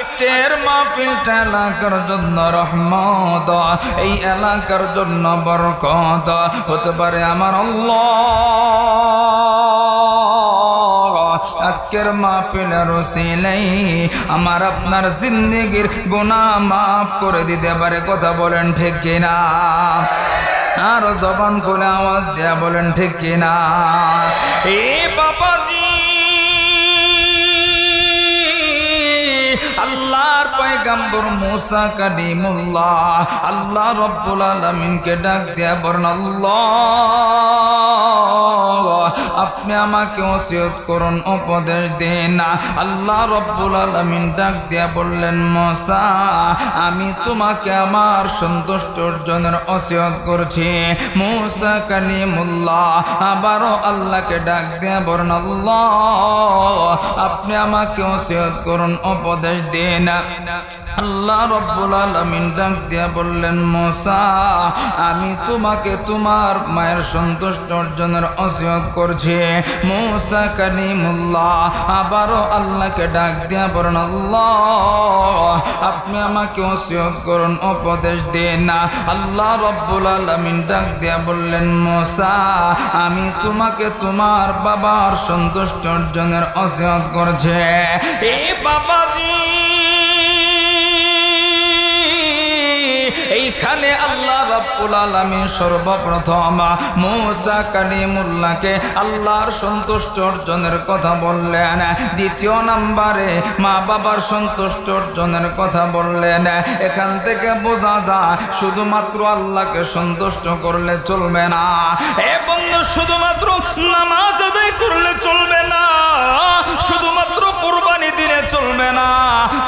আজকের মাহফিলটা এলাকার জন্য রহমত, এই এলাকার জন্য বরকত, হতে পারে আমার আজকের মাহফিলের রসিলাই আমার আপনার জিন্দগির গুনাহ মাফ করে দিতে পারে, কথা বলেন ঠিক কিনা? আর জবান খুলে আওয়াজ দেয়া বলেন ঠিক কিনা? এ বাবাজি পয়গাম্বর মুসা কালিমুল্লাহ আল্লাহ রব্বুল আলমিনকে ডাক দেয়া বর্ণ আল্লাহ। আপনি আমাকে ওসিয়ত করুন, উপদেশ দেন আল্লাহ রব্বুল আলমিন ডাক দিয়া বললেন মশা আমি তোমাকে আমার সন্তুষ্ট অর্জনের ওসিয়ত করছি। মুসা কালিমুল্লাহ, আবারও আল্লাহকে ডাক দিয়া বলেন আল্লাহ, আপনি আমাকে ওসিয়ত করুন, উপদেশ দেন আল্লাহ রব্বুল আলমিন ডাক দিয়া বললেন, মোসা, আমি তোমাকে তোমার মায়ের সন্তুষ্ট অর্জনের অসিয়ত করছি। মোসা কালিমুল্লাহ, আবারও আল্লাহকে ডাক দিয়া বলেন আল্লাহ, আপনি আমাকে অসিয়ত করুন, উপদেশ দেন। না আল্লাহ রব্বুল আলমিন ডাক দিয়া বললেন, মোসা, আমি তোমাকে তোমার বাবার সন্তুষ্ট অর্জনের অসিয়ত করছে। এ বাবাজি এইখানে আল্লাহ রাব্বুল আলামিন সর্বপ্রথম মূসা কালিমুল্লাহকে আল্লাহর সন্তুষ্ট অর্জনের কথা বললেন। দ্বিতীয় নাম্বারে মা বাবার সন্তুষ্ট অর্জনের কথা বললেন। এখান থেকে বোঝা যায়, শুধুমাত্র আল্লাহকে সন্তুষ্ট করলে চলবে না। এ বন্ধু শুধুমাত্র নামাজ আদায় করলে চলবে না, শুধুমাত্র কোরবানি দিলে চলবে না,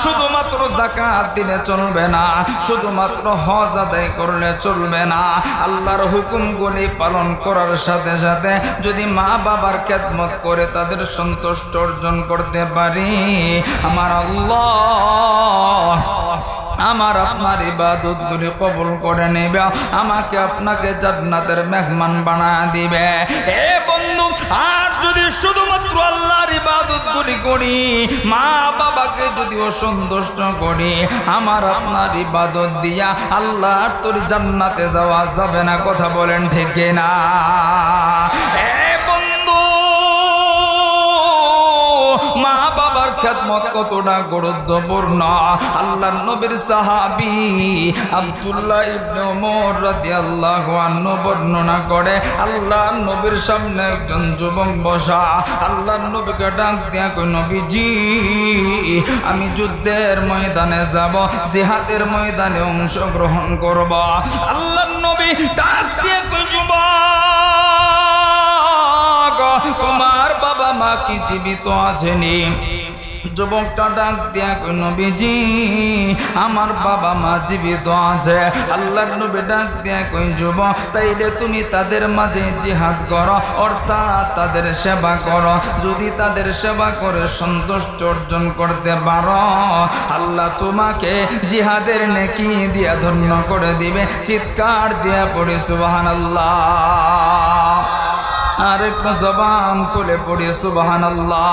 শুধুমাত্র জাকাত দিলে চলবে না, শুধুমাত্র হজ আদায় করলে চলবে না। আল্লাহর হুকুমগুলি পালন করার সাথে সাথে যদি মা বাবার খেদমত করে তাদের সন্তুষ্ট অর্জন করতে পারি, আমার আল্লাহ আমার আপনার ইবাদতগুলি কবুল করে নেবে। আমাকে আপনাকে জান্নাতের মেহমান বানা দিবে। এ বন্ধু, আর যদি শুধুমাত্র আল্লাহর ইবাদতগুলি করি, মা বাবাকে যদি অসন্তুষ্ট করি, আমার আপনার ইবাদত দিয়া আল্লাহর তোর জান্নাতে যাওয়া যাবে না, কথা বলেন ঠিক না খেদমত কতটা গুরুত্বপূর্ণ? আল্লাহ নবীর সাহাবি আব্দুল্লাহ ইবনে ওমর রাদিয়াল্লাহু আনহু বর্ণনা করে আল্লাহ নবীর সামনে একজন যুবক বসা আল্লাহ নবীকে ডাক দিয়া কই নবীজি, আমি যুদ্ধের ময়দানে যাব, জিহাদের ময়দানে অংশগ্রহণ করব। আল্লাহ নবী ডাক দিয়ে কই যুবক, তোমার বাবা মা কি জীবিত আছেনি? যুবকটা ডাক দিয়া কই নবীজি, আমার বাবা মা জীবিত আছে। আল্লাহ নবী ডাক দিয়া কই যুবক, তাইলে তুমি তাদের মাঝে জিহাদ করো, অর্থাৎ তাদের সেবা করো। যদি তাদের সেবা করে সন্তুষ্ট অর্জন করতে পারো, আল্লাহ তোমাকে জিহাদের নেকি দিয়া ধন্য করে দিবে। চিৎকার দিয়া পড়ি সুবাহান আল্লাহ আরেকটা জবান খুলে পড়ি সুবাহান মা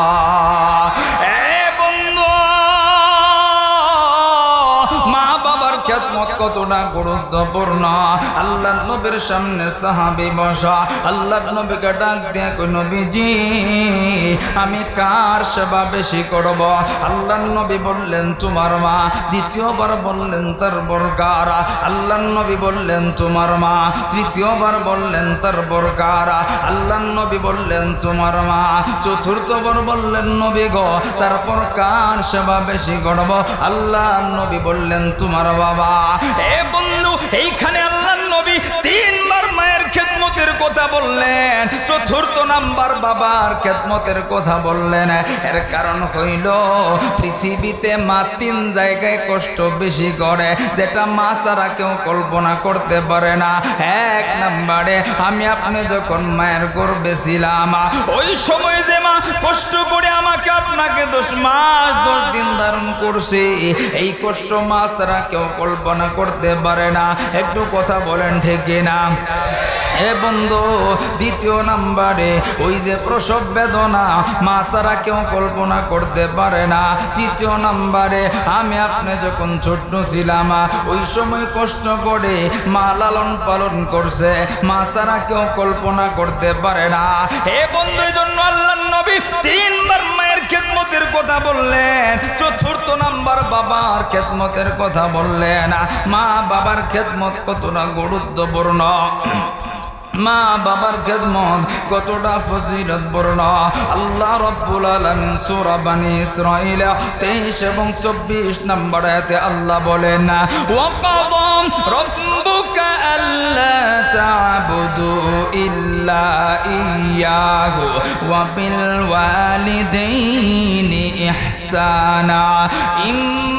খেদমত কতটা গুরুত্বপূর্ণ। আল্লাহ নবীর সামনে সাহাবি বসা, আল্লাহ নবীকে ডাক কই নবীজি, আমি কার সেবা বেশি করব? আল্লাহ নবী বললেন, তোমার মা। দ্বিতীয়বার বললেন, তার বরকার আল্লাহ নবী বললেন, তোমার মা। তৃতীয়বার বললেন, তার বরকার আল্লাহ নবী বললেন, তোমার মা। চতুর্থবার বললেন, নবী গো, তারপর কার সেবা বেশি করব? আল্লাহ নবী বললেন, তোমার বাবা এ বন্ধু, এইখানে আল্লাহ নবী তিনবার মায়ের খেদমতের কথা বললেন। চতুর্থ নাম্বার বাবার খেদমতের কথা বললেন। এর কারণ হইল, পৃথিবীতে মা তিন জায়গায় কষ্ট বেশি করে, যেটা মা ছাড়া কেউ কল্পনা করতে পারে না। এক নাম্বারে, আমি আপনি যখন মায়ের গর্বে ছিলাম, ওই সময় যে মা কষ্ট করে আমাকে আপনাকে দশ মাস, দশ দিন ধারণ করছে, এই কষ্ট মা ছাড়া কেউ কল্পনা করতে পারে না। একটু কথা বলেন ঠিক না এ বন্ধু, দ্বিতীয় নাম্বার ওই যে প্রসব বেদনা, মা ছাড়া কেউ কল্পনা করতে পারে না। তৃতীয় নাম্বারে আমি আপনি যখন ছোট্ট ছিলাম, ওই সময় কষ্ট করে মা লালন পালন করছে, মা ছাড়া কেউ কল্পনা করতে পারে না। হে বন্ধুর জন্য আল্লাহ নবী তিনবার মায়ের খেদমতের কথা বললেন, চতুর্থ নাম্বার বাবার খেদমতের কথা বললেন। মা বাবার খেদমত কতটা গুরুত্বপূর্ণ? মা বাবার খেদমত কতটা ফজিলত বর্ণ আল্লাহ রব্বুল আলামিন সূরা বানি ইসরাঈল 23 এবং 24 নম্বর আয়াতে আল্লাহ বলেন, ওয়া কাযাম রাব্বুকা ইল্লা ইহসানা ইম্মা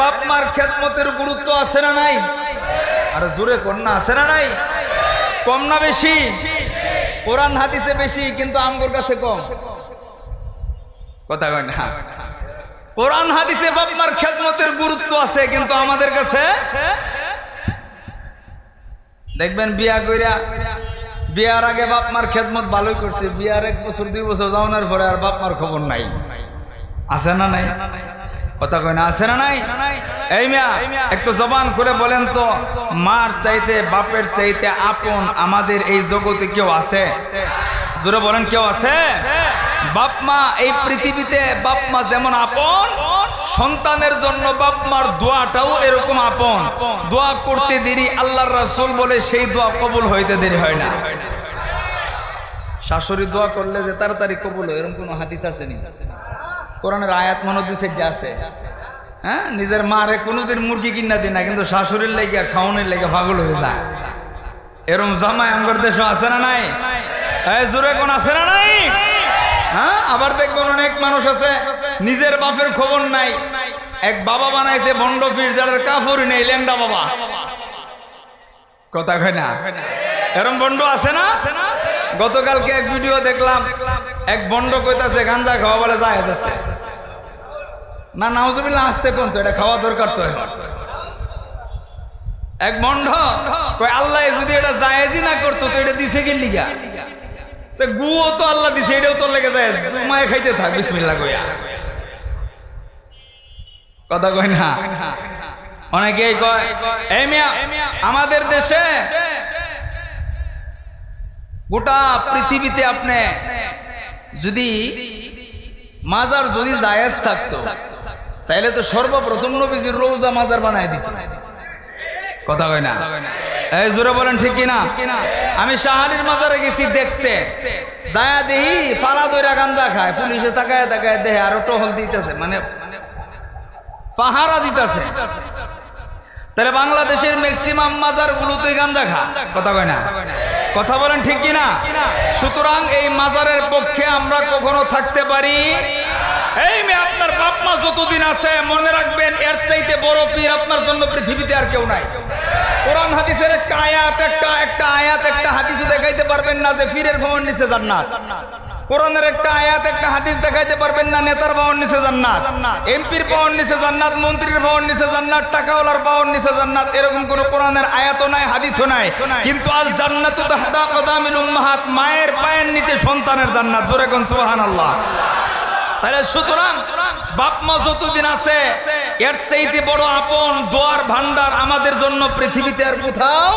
বাপ মার খেদমতের গুরুত্ব আছে না নাই? আর জোরে কন্যা, আছে না নাই? কম না বেশি? কোরআন হাদিসে বেশি, কিন্তু আমগোর কাছে কম। কথা কয় না? কোরআন হাদিসে বাপ মার খেদমতের গুরুত্ব আছে, কিন্তু আমাদের কাছে দেখবেন বিয়া কইরা, বিয়ার আগে বাপ মার খেদমত ভালোই করছে, বিয়ার এক বছর, দুই বছর যাওয়ানোর পরে আর বাপ মার খবর নাই। আছে না নাই? কথা কয় না, আছে না নাই? এই মিয়া, একটু জবান করে বলেন তো, মার চাইতে, বাপের চাইতে আপন আমাদের এই জগতে কেউ আছে? জোরে বলেন, কেউ আছে? বাপ মা, এই পৃথিবীতে বাপ মা যেমন আপন, সন্তানের জন্য বাপ মার দোয়াটাও এরকম আপন। দোয়া করতে দেরি, আল্লাহর রাসূল বলে সেই দোয়া কবুল হইতে দেরি হয় না। শাশুড়ি দোয়া করলে যে তাড়াতাড়ি কবুল হয়, এরকম কোনো হাদিস আছে নি কোরআনের আয়াত মনে দুই সাইডে আছে। হ্যাঁ? নিজের মারে কোনোদিন মুরগি কিনা দিই না, কিন্তু শাশুড়ির লেগে খাওয়ানোর লেগে পাগল হয়ে যায়। এরম জামাই আমার দেশে আছে না নাই? কোন আছে না নাই? হ্যাঁ? আবার দেখবেন অনেক মানুষ আছে, নিজের বাপের খবর নাই। এক বাবা বানাইছে বন্ড ফিরজারের কাফুরি নেই, লেন্ডা বাবা। কথা কয় না? এরম বন্ড আছে না? গতকালকে এক ভিডিও দেখলাম, এক বন্ড কইতাছে, গাঞ্জা খাওয়া বলে যায় আছে। না, নাউজুবিল্লাহ, আসতে কোন এটা খাওয়া দরকার তো। এক বন্ড কই আল্লাহ যদি এটা জায়েজই না করতো, তো এটা দিছে কি লিগা? গুও তো আল্লাহ দিছে, এটাও তোর লেগে যায় মায়ে খাইতে থাক, বিসমিল্লাহ কইয়া। কথা কয় না? অনেকেই কয় এই মিয়া, আমাদের দেশে গোটা পৃথিবীতে আপনি যদি মাজার যদি জায়েজ থাকতো তাহলে তো সর্বপ্রথম নবীজির রোজা মাজার বানায় দিত। কথা কয় না? আমি শাহানির মাজারে গেছি দেখতে। যায়া দেহি ফালা দইরা গান্দা খায়, পুলিশে তাকায় তাকায় দেহে আরও টহল দিতেছে মানে পাহারা দিতেছে। তাহলে বাংলাদেশের ম্যাক্সিমাম মাজার গুলোতে গান্দা খা। কথা কয় না? কথা বলেন ঠিক কিনা? সুতরাং এই মাজারের পক্ষে আমরা কখনো থাকতে পারি। এই মেয়ে, আপনার বাপ মা যতদিন আছে, মনে রাখবেন, এর চাইতে বড় পীর আপনার জন্য পৃথিবীতে আর কেউ নাই। কোরআন হাদিসের একটা আয়াত, একটা একটা আয়াত, একটা হাদিসও দেখাইতে পারবেন না যে ফিরের ভবন নিচে জান্নাত। কোরআনের একটা আয়াত, একটা হাদিস দেখাইতে পারবেন না, নেতার পাওয়ার নিচে জান্নাত। এমপির পাওয়ার নিচে জান্নাত, মন্ত্রীর পাওয়ার নিচে জান্নাত, টাকাওয়ালার পাওয়ার নিচে জান্নাত, এরকম কোন কোরআনের আয়াতও নাই, হাদিসও নাই। কিন্তু আল জান্নাতু তাহতা কদামিল উম্মাহাত, মায়ের পায়ের নিচে সন্তানের জান্নাত। জোরে কোন সুবহানাল্লাহ। তাহলে সুতরাং বাপ মা যতদিন আছে, এর চাইতে বড় আপন, দোয়ার ভান্ডার আমাদের জন্য পৃথিবীতে আর কোথাও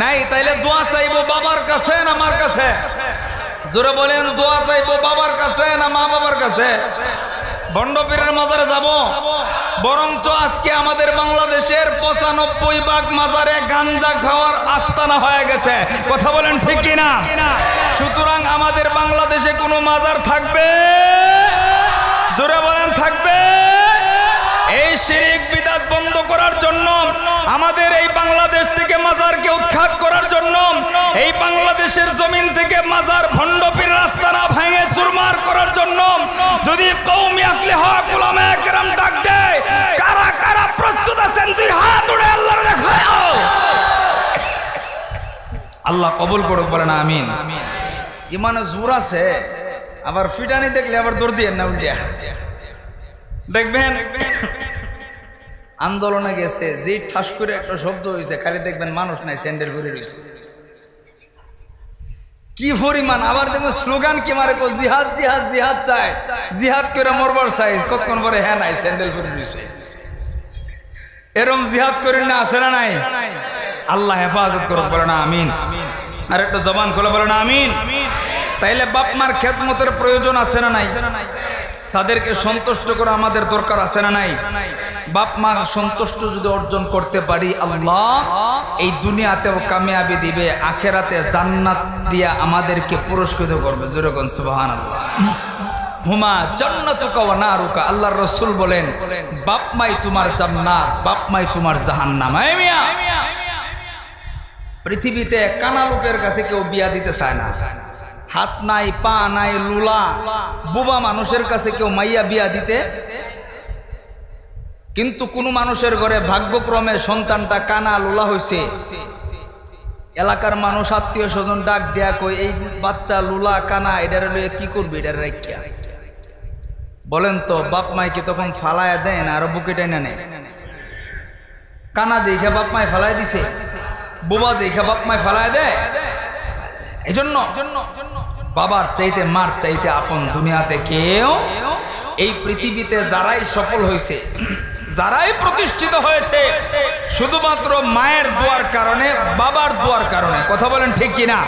নাই। তাইলে দোয়া চাইব বাবার কাছে না আমার কাছে? জোরে বলেন, দোয়া চাইব বাবার কাছে না মা বাবার কাছে? বন্ডপীরের মাজারে যাব। বরঞ্চ আজকে আমাদের বাংলাদেশের পঁচানব্বই ভাগ মাজারে গাঞ্জা খাওয়ার আস্তানা হয়ে গেছে। কথা বলেন ঠিক কিনা? সুতরাং আমাদের বাংলাদেশে কোনো মাজার থাকবে? জোরে বলেন, থাকবে? এই শিরিক বিদাত বন্ধ করার জন্য, আমাদের এই বাংলাদেশ থেকে মাজারকে উৎখাত করার জন্য, এই বাংলাদেশের জমিন থেকে মাজার ভণ্ডপীর রাস্তা না ভেঙে চুরমার করার জন্য, যদি কৌমি আকলে উলামা একরাম ডাক দেয়, কারা কারা প্রস্তুত আছেন, দুই হাত উড়ে আল্লাহর দেখায় আল্লাহ কবুল করুক, বলেন আমিন। ইমানে জোর আছে, আবার ফিটানি দেখলে আবার দৌড় দিয়ে না উল্টিয়া। দেখবেন? আন্দোলনে গেছে যে ঠাস করে একটা শব্দ হয়েছে খালি দেখবেন মানুষ নাই, স্যান্ডেল করে রয়েছে কি পরিমাণ? আবার দেখবেন স্লোগান কি মারে জিহাদ জিহাদ জিহাদ চায়। জিহাদ করে মরবার চাই, কতক্ষণ পরে হ্যাঁ নাই, স্যান্ডেল করে রয়েছে এরম জিহাদ করি না, আছে না নাই? আল্লাহ হেফাজত করুক বলে না আমিন। আর একটা জবান খুলে বলে না আমিন। তাইলে বাপ মার খেদমতের প্রয়োজন আছে না নাই? তাদেরকে সন্তুষ্ট করা আমাদের দরকার আছে না নাই? বাপ মা সন্তুষ্ট যদি অর্জন করতে পারি, আল্লাহ এই দুনিয়াতেও কামিয়াবি দিবে, আখেরাতে জান্নাত দিয়া আমাদেরকে পুরস্কৃত করবে। যেরকম সুবাহান আল্লাহ হুমা জান্নাতুকা ওয়া নারুকা, আল্লাহর রাসূল বলেন, বাপ মাই তোমার জান্নাত, বাপ মাই তোমার জাহান্নাম। পৃথিবীতে কানা লোকের কাছে কেউ বিয়া দিতে চায় না। হাত নাই, পা নাই, লুলা। বুবা মানুষের কাছে কেউ মাইয়া বিয়া দিতে কিন্তু কোন মানুষের ঘরে ভাগ্যক্রমে সন্তানটা কানা লোলা হয়েছে এলাকার মানুষ আত্মীয় স্বজন ডাক দেয়া কই এই বাচ্চা লুলা, কানা, এটার লইয়া কি করবে, এটার রাখিয়া বলেন তো, বাপ মাইকে তখন ফালায়া দেয় না, আরও বুকে টেনে নেয়। কানা দেখে বাপ মায় ফালাই দিছে, বোবা দেখে বাপ মায় ফালায় দেয়। এই জন্য বাবার চাইতে, মার চাইতে আপন দুনিয়াতে কেউ এই পৃথিবীতে যারাই সফল হয়েছে যারাই প্রতিষ্ঠিত হয়েছে শুধুমাত্র মায়ের দোয়ার কারণে বাবার দোয়ার কারণে। কথা বলেন ঠিক কিনা?